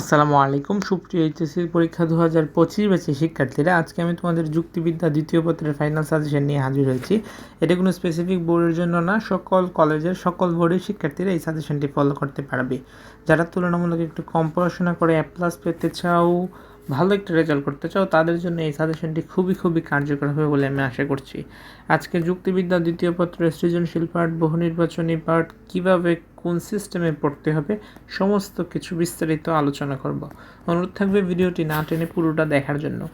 আসসালামু আলাইকুম, সুপ্রিয় এইচএসসি পরীক্ষা দু হাজার পঁচিশ ব্যাচের শিক্ষার্থীরা, আজকে আমি তোমাদের যুক্তিবিদ্যা দ্বিতীয় পত্রের ফাইনাল সাজেশন নিয়ে হাজির হয়েছি। এটা কোনো স্পেসিফিক বোর্ডের জন্য না, সকল কলেজের সকল বোর্ডের শিক্ষার্থীরা এই সাজেশনটি ফলো করতে পারবে। যারা তুলনামূলক একটু কম পড়াশোনা করে অ্যাপ্লাস পেতে চাও ভালো একটা রেজাল্ট করতে চাও, তাদের জন্য এই সাজেশনটি খুবই খুবই কার্যকর হবে বলে আমি আশা করছি। আজকে যুক্তিবিদ্যা দ্বিতীয় পত্রের সৃজনশীল পাঠ বহু নির্বাচনী পাঠ, কীভাবে কোন সিস্টেমে পড়তে হবে, সমস্ত কিছু বিস্তারিত আলোচনা করব। অনুরোধ থাকবে ভিডিওটি না টেনে পুরোটা দেখার জন্য।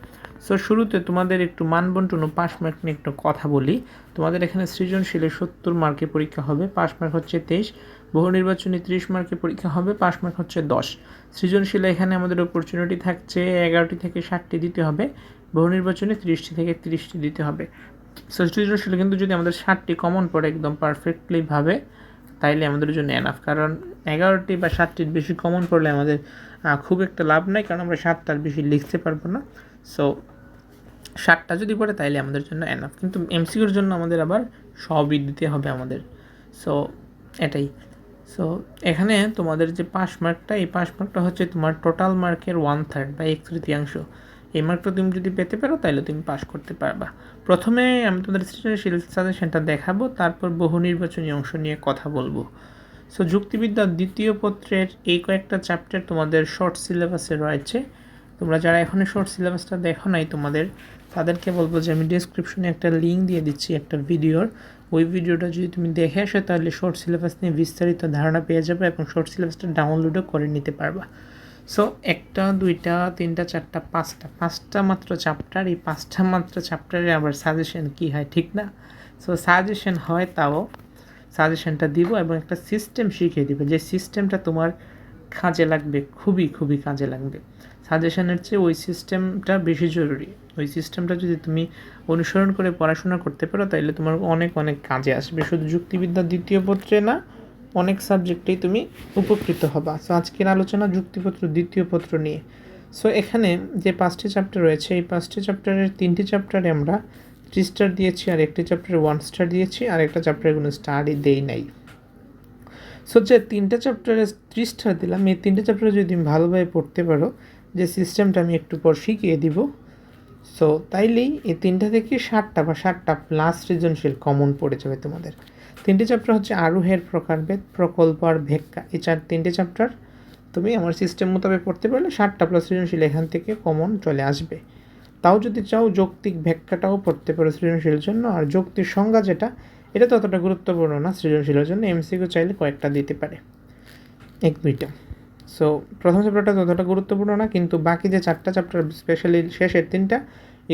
সো শুরুতে তোমাদের একটু মানবন্টন ও পাস মার্ক নিয়ে একটু কথা বলি। তোমাদের এখানে সৃজনশীলে সত্তর মার্কে পরীক্ষা হবে পাস মার্ক হচ্ছে তেইশ, বহু নির্বাচনী ত্রিশ মার্কে পরীক্ষা হবে পাস মার্ক হচ্ছে দশ। সৃজনশীলে এখানে আমাদের অপরচুনিটি থাকছে এগারোটি থেকে ষাটটি দিতে হবে, বহু নির্বাচনে ত্রিশটি থেকে তিরিশটি দিতে হবে। সো সৃজনশীলে কিন্তু যদি আমাদের ষাটটি কমন পড়ে একদম পারফেক্টলিভাবে তাইলে আমাদের জন্য এনাফ কারণ এগারোটি বা সাতটির বেশি কমন পড়লে আমাদের খুব একটা লাভ নাই, কারণ আমরা সাতটার বেশি লিখতে পারব না। সো ষাটটা যদি পড়ে, তাইলে আমাদের জন্য এনাফ কিন্তু এমসিকিউর জন্য আমাদের আবার সবই দিতে হবে আমাদের। সো এটাই। সো এখানে তোমাদের যে পাস মার্কটা, এই পাস মার্কটা হচ্ছে তোমার টোটাল মার্কের ওয়ান থার্ড বা এক তৃতীয়াংশ। এই মার্কটা তুমি যদি পেতে পারো তাহলে তুমি পাস করতে পারবা। প্রথমে আমি তোমাদের সৃজনশীল সাজেশনটা দেখাবো, তারপর বহু নির্বাচনী অংশ নিয়ে কথা বলব। সো যুক্তিবিদ্যার দ্বিতীয় পত্রের এই কয়েকটা চ্যাপ্টার তোমাদের শর্ট সিলেবাসে রয়েছে। তোমরা যারা এখনও শর্ট সিলেবাসটা দেখো নাই, তোমাদের তাদেরকে বলব যে আমি ডিসক্রিপশনে একটা লিঙ্ক দিয়ে দিচ্ছি একটা ভিডিওর ওই ভিডিওটা যদি তুমি দেখে আসো, তাহলে শর্ট সিলেবাস নিয়ে বিস্তারিত ধারণা পেয়ে যাবে এবং শর্ট সিলেবাসটা ডাউনলোডও করে নিতে পারবা। সো একটা, দুইটা, তিনটা, চারটা, পাঁচটা। পাঁচটা মাত্র চ্যাপ্টার এই পাঁচটা মাত্র চ্যাপ্টারে আবার সাজেশন কী হয় ঠিক না? সো সাজেশন হয় তাও সাজেশনটা দিব এবং একটা সিস্টেম শিখিয়ে দিবে। যে সিস্টেমটা তোমার কাজে লাগবে, খুবই খুবই কাজে লাগবে। সাজেশনের চেয়ে ওই সিস্টেমটা বেশি জরুরি। ওই সিস্টেমটা যদি তুমি অনুসরণ করে পড়াশোনা করতে পারো তাহলে তোমার অনেক অনেক কাজে আসবে। শুধু যুক্তিবিদ্যা দ্বিতীয় পত্রে না, অনেক সাবজেক্টেই তুমি উপকৃত হবা। সো আজকের আলোচনা যুক্তিপত্র দ্বিতীয় পত্র নিয়ে। সো এখানে যে পাঁচটি চ্যাপ্টার রয়েছে, এই পাঁচটি চ্যাপ্টারের তিনটি চ্যাপ্টারে আমরা থ্রি স্টার দিয়েছি, আর একটি চ্যাপ্টারে ওয়ান স্টার দিয়েছি, আর একটা চ্যাপ্টারে কোনো স্টারই দেই নাই। সো যে তিনটা চ্যাপ্টারে থ্রি স্টার দিলাম, এই তিনটে চ্যাপ্টারে যদি তুমি ভালোভাবে পড়তে পারো, যে সিস্টেমটা আমি একটু পর শিখিয়ে দিব। সো তাইলেই এই তিনটা থেকে ষাটটা বা ষাটটা প্লাস সৃজনশীল কমন পড়ে যাবে তোমাদের। তিনটে চ্যাপ্টার হচ্ছে আরোহের প্রকারভেদ, প্রকল্প আর ভেক্কা এই চার, তিনটে চ্যাপ্টার তুমি আমার সিস্টেম মোতাবেক পড়তে পারলে ষাটটা প্লাস সৃজনশীল এখান থেকে কমন চলে আসবে। তাও যদি চাও যৌক্তিক ব্যাখ্যাটাও পড়তে পারো সৃজনশীলের জন্য, আর যৌক্তিক সংজ্ঞা যেটা, এটা ততটা গুরুত্বপূর্ণ না সৃজনশীলের জন্য এমসিকিউ চাইলে কয়েকটা দিতে পারে। এক দুইটা সো প্রথম চ্যাপ্টারটা ততটা গুরুত্বপূর্ণ না, কিন্তু বাকি যে চারটা চ্যাপ্টার স্পেশালি শেষের তিনটা,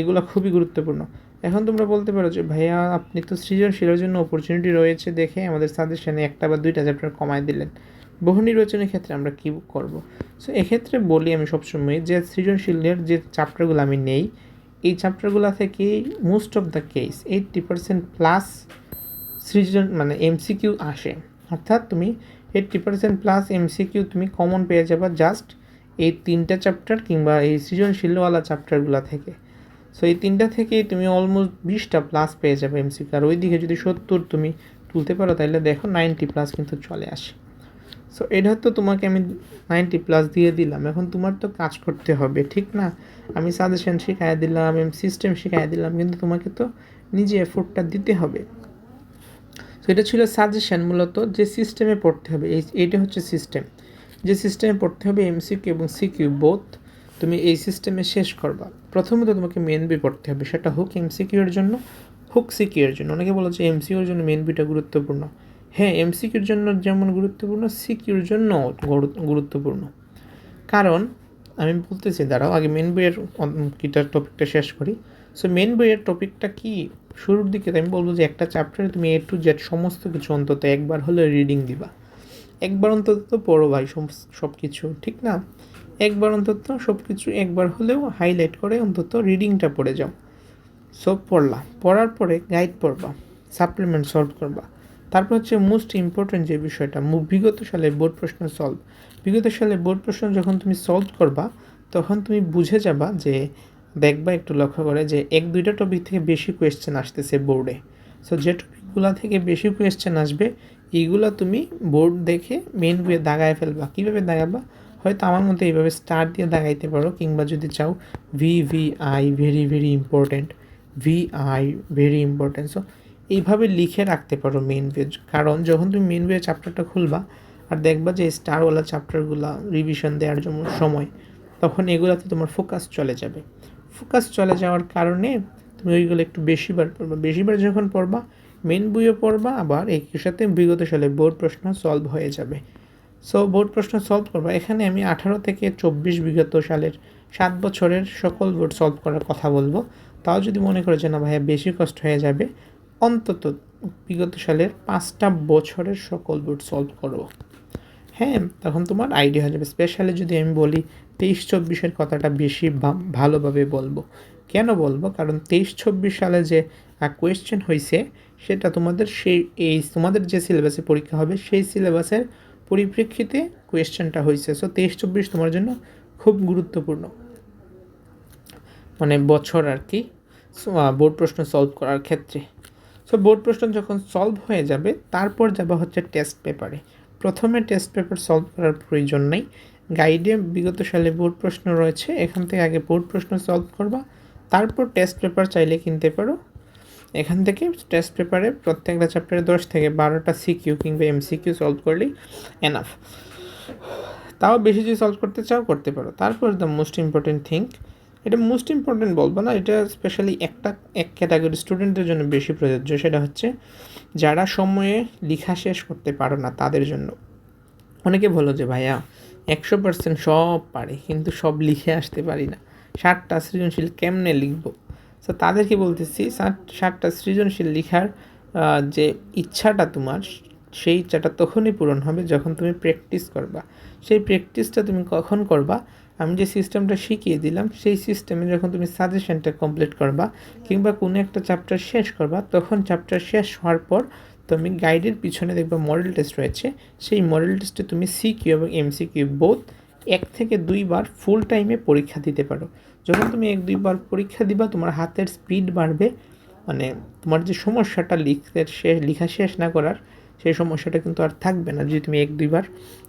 এগুলো খুবই গুরুত্বপূর্ণ। এখন তোমরা বলতে পারো যে, ভাইয়া, আপনি তো সৃজনশীলের জন্য অপরচুনিটি রয়েছে দেখে আমাদের সাজেশনে একটা বা দুইটা চ্যাপ্টার কমায় দিলেন। বহু নির্বাচনের ক্ষেত্রে আমরা কী করব? সো এক্ষেত্রে বলি আমি সবসময় যে, সৃজনশীলের যে চ্যাপ্টারগুলো আমি নেই, এই চ্যাপ্টারগুলো থেকে most of the case eighty percent plus সৃজন মানে এমসিকিউ আসে। অর্থাৎ তুমি এইট্টি পার্সেন্ট প্লাস এমসিকিউ তুমি কমন পেয়ে যাবা জাস্ট এই তিনটা চ্যাপ্টার কিংবা এই সৃজনশীলওয়ালা চ্যাপ্টারগুলো থেকে। সো এই তিনটা থেকেই তুমি অলমোস্ট বিশটা প্লাস পেয়ে যাবে এমসিকিউ আর ওই দিকে যদি সত্তর তুমি তুলতে পারো, তাহলে দেখো নাইনটি প্লাস কিন্তু চলে আসে। সো এটা তো তোমাকে আমি নাইনটি প্লাস দিয়ে দিলাম। এখন তোমার তো কাজ করতে হবে, ঠিক না? আমি সাজেশন শেখাই দিলাম, আমি সিস্টেম শেখাই দিলাম, কিন্তু তোমাকে তো নিজে এফোর্টটা দিতে হবে। তো এটা ছিল সাজেশন মূলত যে সিস্টেমে পড়তে হবে। এই এইটা হচ্ছে সিস্টেম যে সিস্টেমে পড়তে হবে এমসিকিউ এবং সিকিউ বোথ তুমি এই সিস্টেমে শেষ করবা। প্রথমত তোমাকে মেন বি পড়তে হবে, সেটা হুক এমসিকিউর জন্য, হুক সিকিউর জন্য। অনেকে বলো যে এমসিকিউর জন্য মেন বিটা গুরুত্বপূর্ণ। হ্যাঁ এমসিকিউর জন্য যেমন গুরুত্বপূর্ণ সিকিউর জন্য গুরুত্বপূর্ণ। কারণ, আমি বলতেছি, দাঁড়াও, আগে মেন বইয়ের কিটার টপিকটা শেষ করি। সো মেন বইয়ের টপিকটা কি? শুরুর দিকে আমি বলব যে একটা চ্যাপ্টারে তুমি এ টু জেড সমস্ত কিছু অন্তত একবার হলে রিডিং দিবা। একবার অন্তত তো পড়ো ভাই সব কিছু ঠিক না? একবার অন্তত সব কিছু একবার হলেও হাইলাইট করে অন্তত রিডিংটা পড়ে যাও। সব পড়লা। পড়ার পরে গাইড পড়বা সাপ্লিমেন্ট সলভ করবা। তারপর হচ্ছে মোস্ট ইম্পর্টেন্ট যে বিষয়টা বিগত সালে বোর্ড প্রশ্ন সলভ বিগত সালে বোর্ড প্রশ্ন যখন তুমি সলভ করবা, তখন তুমি বুঝে যাবা যে দেখবা একটু লক্ষ্য করে যে এক, দুইটা টপিক থেকে বেশি কোয়েশ্চেন আসতেছে বোর্ডে সো যে টপিকগুলো থেকে বেশি কোয়েশ্চেন আসবে এইগুলো তুমি বোর্ড দেখে মেন বইয়ে দাগায় ফেলবা। কীভাবে দাগাবা? হয়তো আমার মতো এইভাবে স্টার দিয়ে দাগাইতে পারো, কিংবা যদি চাও V V I very very important V I very important so এইভাবে লিখে রাখতে পারো মেন পেজ কারণ যখন তুমি মেন পেজ চ্যাপ্টারটা খুলবা, আর দেখবা যে স্টারওয়ালা চ্যাপ্টারগুলো রিভিশন দেওয়ার জন্য সময়, তখন এগুলোতে তোমার ফোকাস চলে যাবে। ফোকাস চলে যাওয়ার কারণে তুমি ওইগুলো একটু বেশিবার পড়বা। বেশিবার যখন পড়বা মেন বইও পড়বা, আবার একই সাথে বিগত সালে বোর্ড প্রশ্ন সলভ হয়ে যাবে। সো বোর্ড প্রশ্ন সলভ করবা। এখানে আমি আঠারো থেকে চব্বিশ বিগত সালের সাত বছরের সকল বোর্ড সলভ করার কথা বলব। তাও যদি মনে করে যে, না ভাইয়া, বেশি কষ্ট হয়ে যাবে, অন্তত বিগত সালের পাঁচটা বছরের সকল বোর্ড সলভ করব হ্যাঁ তখন তোমার আইডিয়া হয়ে যাবে। স্পেশালি যদি আমি বলি তেইশ চব্বিশের কথাটা বেশি ভালোভাবে বলব। কেন বলব? কারণ তেইশ চব্বিশ সালে যে কোয়েশ্চেন হয়েছে সেটা তোমাদের সেই, এই তোমাদের যে সিলেবাসে পরীক্ষা হবে, সেই সিলেবাসের পরিপ্রেক্ষিতে কোয়েশ্চেনটা হয়েছে সো তেইশ চব্বিশ তোমার জন্য খুব গুরুত্বপূর্ণ। মানে বছর আর কি বোর্ড প্রশ্ন সলভ করার ক্ষেত্রে। সো বোর্ড প্রশ্ন যখন সলভ হয়ে যাবে, তারপর যাবা হচ্ছে টেস্ট পেপারে প্রথমে টেস্ট পেপার সলভ করার প্রয়োজন নেই। গাইডে বিগত সালে বোর্ড প্রশ্ন রয়েছে, এখান থেকে আগে বোর্ড প্রশ্ন সলভ করবা, তারপর টেস্ট পেপার চাইলে কিনতে পারো। এখান থেকে টেস্ট পেপারে প্রত্যেকটা চ্যাপ্টারে দশ থেকে বারোটা সিকিউ কিংবা এমসিকিউ সলভ করলেই এনাফ তাও বেশি যদি সলভ করতে চাও, করতে পারো। তারপর দ্য মোস্ট ইম্পর্টেন্ট থিঙ্ক এটা মোস্ট ইম্পর্টেন্ট বলব না, এটা স্পেশালি একটা, এক ক্যাটাগরি স্টুডেন্টদের জন্য বেশি প্রযোজ্য, সেটা হচ্ছে যারা সময়ে লেখা শেষ করতে পারো না তাদের জন্য। অনেকে বলো যে, ভাইয়া, একশো পার্সেন্ট সব পারে, কিন্তু সব লিখে আসতে পারি না। ষাটটা সৃজনশীল কেমনে লিখব? তো তাদেরকে বলতেছি ষাটটা সৃজনশীল লিখার যে ইচ্ছাটা তোমার সেই ইচ্ছাটা তখনই পূরণ হবে যখন তুমি প্র্যাকটিস করবা। সেই প্র্যাকটিসটা তুমি কখন করবা? আমি যে সিস্টেমটা শিখিয়ে দিলাম, সেই সিস্টেমে যখন তুমি সাজেশনটা কমপ্লিট করবা কিংবা কোনো একটা চ্যাপ্টার শেষ করবা, তখন চ্যাপ্টার শেষ হওয়ার পর তুমি গাইডের পিছনে দেখবা মডেল টেস্ট রয়েছে। সেই মডেল টেস্টে তুমি সিকিউ এবং এমসিকিউ বোধ এক থেকে দুইবার ফুল টাইমে পরীক্ষা দিতে পারো। যখন তুমি এক দুইবার পরীক্ষা দিবা, তোমার হাতের স্পিড বাড়বে। মানে তোমার যে সমস্যাটা লিখতে শেষ, লেখা শেষ না করার সেই সমস্যাটা কিন্তু আর থাকবে না। যদি তুমি এক দুইবার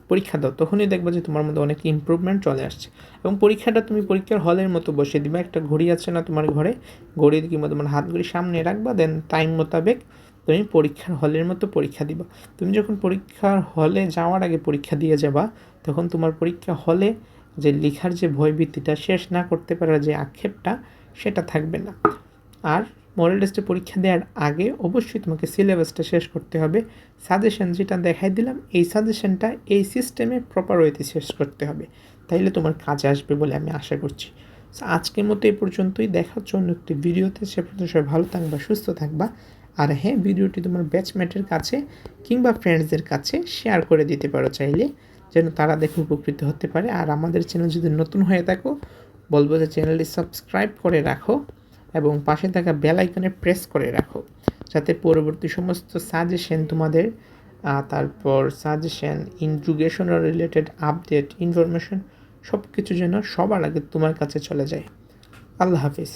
পরীক্ষা দাও, তখনই দেখবে যে তোমার মধ্যে অনেক ইম্প্রুভমেন্ট চলে আসছে। এবং পরীক্ষাটা তুমি পরীক্ষার হলের মতো বসে দিবা। একটা ঘড়ি আছে না তোমার ঘরে ঘড়ি কিংবা তোমার হাত ঘড়ি সামনে রাখবা দেন টাইম মোতাবেক তুমি পরীক্ষার হলের মতো পরীক্ষা দিবা। তুমি যখন পরীক্ষার হলে যাওয়ার আগে পরীক্ষা দিয়ে যাবা, তখন তোমার পরীক্ষা হলে যে লেখার যে ভয়ভীতিটা শেষ না করতে পারার যে আক্ষেপটা, সেটা থাকবে না। আর মডেল টেস্টে পরীক্ষা দেওয়ার আগে অবশ্যই তোমাকে সিলেবাসটা শেষ করতে হবে। সাজেশন যেটা দেখাই দিলাম, এই সাজেশনটা এই সিস্টেমে প্রপার ওয়েতে শেষ করতে হবে। তাইলে তোমার কাজে আসবে বলে আমি আশা করছি। আজকের মতো এই পর্যন্তই। দেখার জন্য একটি ভিডিওতে সে পর্যন্ত সবাই ভালো থাকবা, সুস্থ থাকবা। আর হ্যাঁ ভিডিওটি তোমার ব্যাচমেটের কাছে কিংবা ফ্রেন্ডসদের কাছে শেয়ার করে দিতে পারো চাইলে, যেন তারা দেখে উপকৃত হতে পারে। আর আমাদের চ্যানেল যদি নতুন হয়ে থাকো, বলব যে চ্যানেলটি সাবস্ক্রাইব করে রাখো। এবং পাশে থাকা বেল আইকনে প্রেস করে রাখো। যাতে পরবর্তী সমস্ত সাজেশন তোমাদের তারপর suggestion interrogation related update information সব কিছু যেন সবার আগে তোমার কাছে চলে যায়। আল্লাহ হাফিজ।